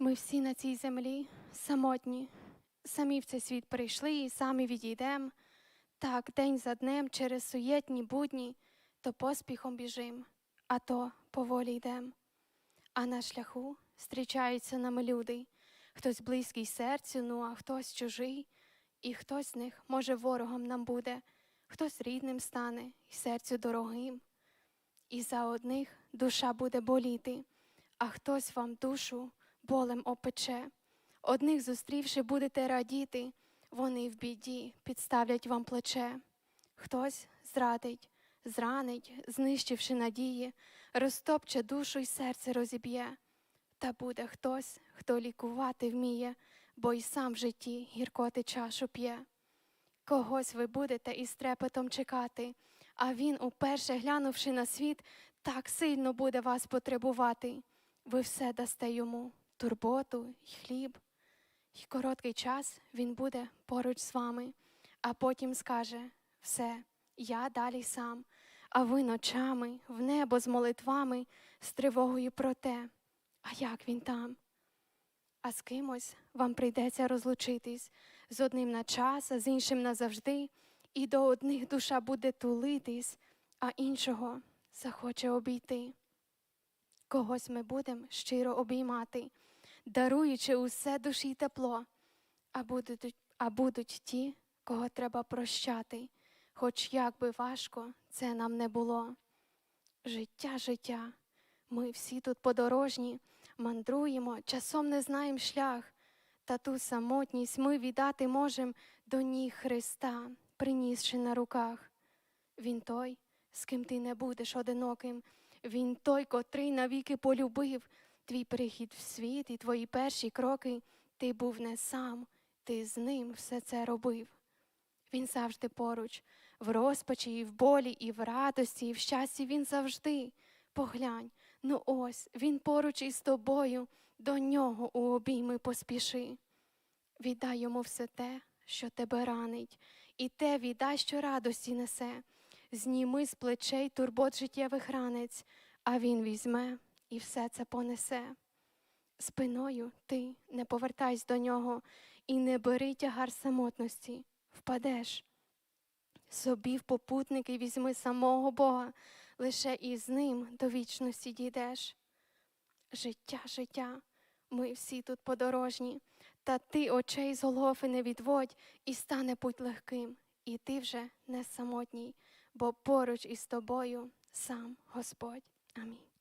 Ми всі на цій землі самотні, самі в цей світ прийшли і самі відійдем. Так, день за днем через суєтні будні, то поспіхом біжим, а то поволі йдем. А на шляху зустрічаються нам люди, хтось близький серцю, ну а хтось чужий, і хтось з них, може, ворогом нам буде, хтось рідним стане і серцю дорогим. І за одних душа буде боліти, а хтось вам душу болем опече. Одних зустрівши, будете радіти, вони в біді підставлять вам плече. Хтось зрадить, зранить, знищивши надії, розтопче душу й серце розіб'є. Та буде хтось, хто лікувати вміє, бо й сам в житті гіркоти чашу п'є. Когось ви будете із трепетом чекати, а він, уперше глянувши на світ, так сильно буде вас потребувати. Ви все дасте йому турботу й хліб. І короткий час він буде поруч з вами, а потім скаже все, я далі сам, а ви ночами в небо з молитвами, з тривогою про те, а як він там? А з кимось вам прийдеться розлучитись з одним на час, а з іншим назавжди, і до одних душа буде тулитись, а іншого захоче обійти. Когось ми будемо щиро обіймати, даруючи усе душі тепло, а будуть, а будуть ті, кого треба прощати, хоч як би важко це нам не було. Життя, життя, ми всі тут подорожні, мандруємо, часом не знаємо шлях, та ту самотність ми віддати можем до ніг Христа, принісши на руках. Він той, з ким ти не будеш одиноким, він той, котрий навіки полюбив твій прихід в світ і твої перші кроки. Ти був не сам, ти з ним все це робив. Він завжди поруч, в розпачі, і в болі, і в радості, і в щасті він завжди. Поглянь, ну ось він поруч із тобою, до нього у обійми поспіши. Віддай йому все те, що тебе ранить, і те віддай, що радості несе. Зніми з плечей турбот життєвих ранець, а він візьме і все це понесе. Спиною ти не повертайся до нього і не бери тягар самотності, впадеш. Собі в попутники візьми самого Бога, лише із ним до вічності дійдеш. Життя, життя, ми всі тут подорожні, та ти очей з Голгофи не відводь, і стане путь легким, і ти вже не самотній, бо поруч із тобою сам Господь. Амінь.